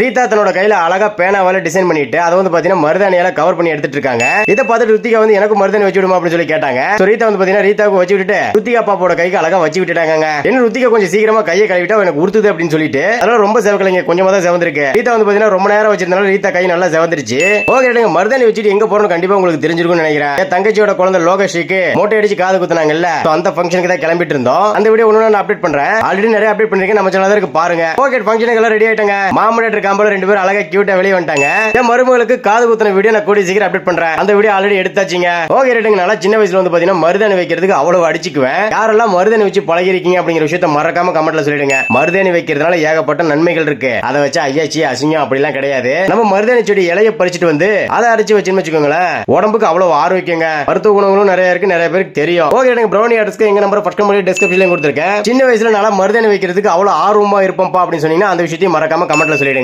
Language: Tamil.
ரீதா தன்னோட கையில அழகா பேனாவால டிசைன் பண்ணிட்டு அதை வந்து பாத்தீங்கன்னா மருதானியால கவர் பண்ணி எடுத்துட்டு இருக்காங்க. இதை பார்த்துட்டு ருத்திகா வந்து எனக்கு மருதாணி வச்சு விடுமா அப்படின்னு சொல்லி கேட்டாங்க. ரீதா வந்து பாத்தீங்கன்னா ரீதாவுக்கு வச்சு விட்டுட்டு ருத்திகா பாப்போட கைக்கு அழகா வச்சு விட்டுட்டாங்க என்ன ருத்திகா கொஞ்சம் சீக்கிரமா கையை கழுவிட்டா எனக்கு உறுத்துது அப்படின்னு சொல்லிட்டு அதனால ரொம்ப செவக்கலைங்க கொஞ்சமா தான் செவந்திருக்கு. ரீதா வந்து பாத்தீங்கன்னா ரொம்ப நேரம் வச்சிருந்தாலும் ரீதா கை நல்லா செவந்துருச்சு. ஓகே எடுங்க மருதாணி வச்சுட்டு எங்க போறோம் கண்டிப்பா உங்களுக்கு தெரிஞ்சிருக்கும்னு நினைக்கிறேன். என் தங்கச்சியோட குழந்தை லோகேஷுக்கு மோட்டை அடிச்சு காது குத்துனாங்கல்ல அந்த ஃபங்க்ஷனுக்கு தான் கிளம்பிட்டு இருந்தோம். அந்த வீடியோ ஒன்னு நான் அப்டேட் பண்றேன். ஆல்ரெடி நிறைய அப்டேட் பண்ணிருக்கேன் நம்ம சேனல் இருக்கு பாருங்க. ஓகே ஃபங்க்ஷனுக்கு எல்லாம் ரெடி ஆயிட்டாங்க. மாமனாட்டர் காம்போல ரெண்டு பேரும் அழகா கியூட்டா வெளியே வந்துட்டாங்க. என் மருமகளுக்கு காது குத்துன வீடியோ நான் கூடிய சீக்கிரம் அப்டேட் பண்றேன். அந்த வீடியோ ஆல்ரெடி எடுத்தாச்சுங்க. ஓகே ரைட்டுங்க நல்லா சின்ன வயசுல வந்து பாத்தீங்கன்னா மருதாணி வைக்கிறதுக்கு அவ்வளவு அடிச்சுக்குவேன். யாரெல்லாம் மருதாணி வச்சு பழகிருக்கீங்க அப்படிங்கிற விஷயத்த மறக்காம கமெண்ட்ல சொல்லிடுங்க. மருதாணி வைக்கிறதுனால ஏகப்பட்ட நன்மைகள் இருக்கு. அதை வச்சு ஐயாச்சி அசிங்கம் அப்படிலாம் கிடையாது. நம்ம மருதாணி செடி இலைய பறிச்சுட்டு வந்து அதை அரைச்சு வச்சுன்னு வச்சுக்கோங்களேன். உடம்புக்கு அவ்வளவு ஆரோக்கியங்க. மருத்துவ குணங்களும் நிறைய இருக்கு நிறைய பேருக்கு தெரியும். ஓகே எனக்கு ப்ரௌனி அட்ரஸ்க்கு எங்க நம்பர் ஃபர்ஸ்ட் கம்பெனி டிஸ்கிரிப்ஷன்ல கொடுத்துருக்கேன். சின்ன வயசுல நல்லா மருதாணி வைக்கிறதுக்கு அவ்வளவு ஆர்வமா இருப்போம்ப்பா அப்படின்னு சொன்னீங்கன்னா அந்த விஷயத்தையும் மறக்காம கமெண்ட்ல சொல்லிடுங்க.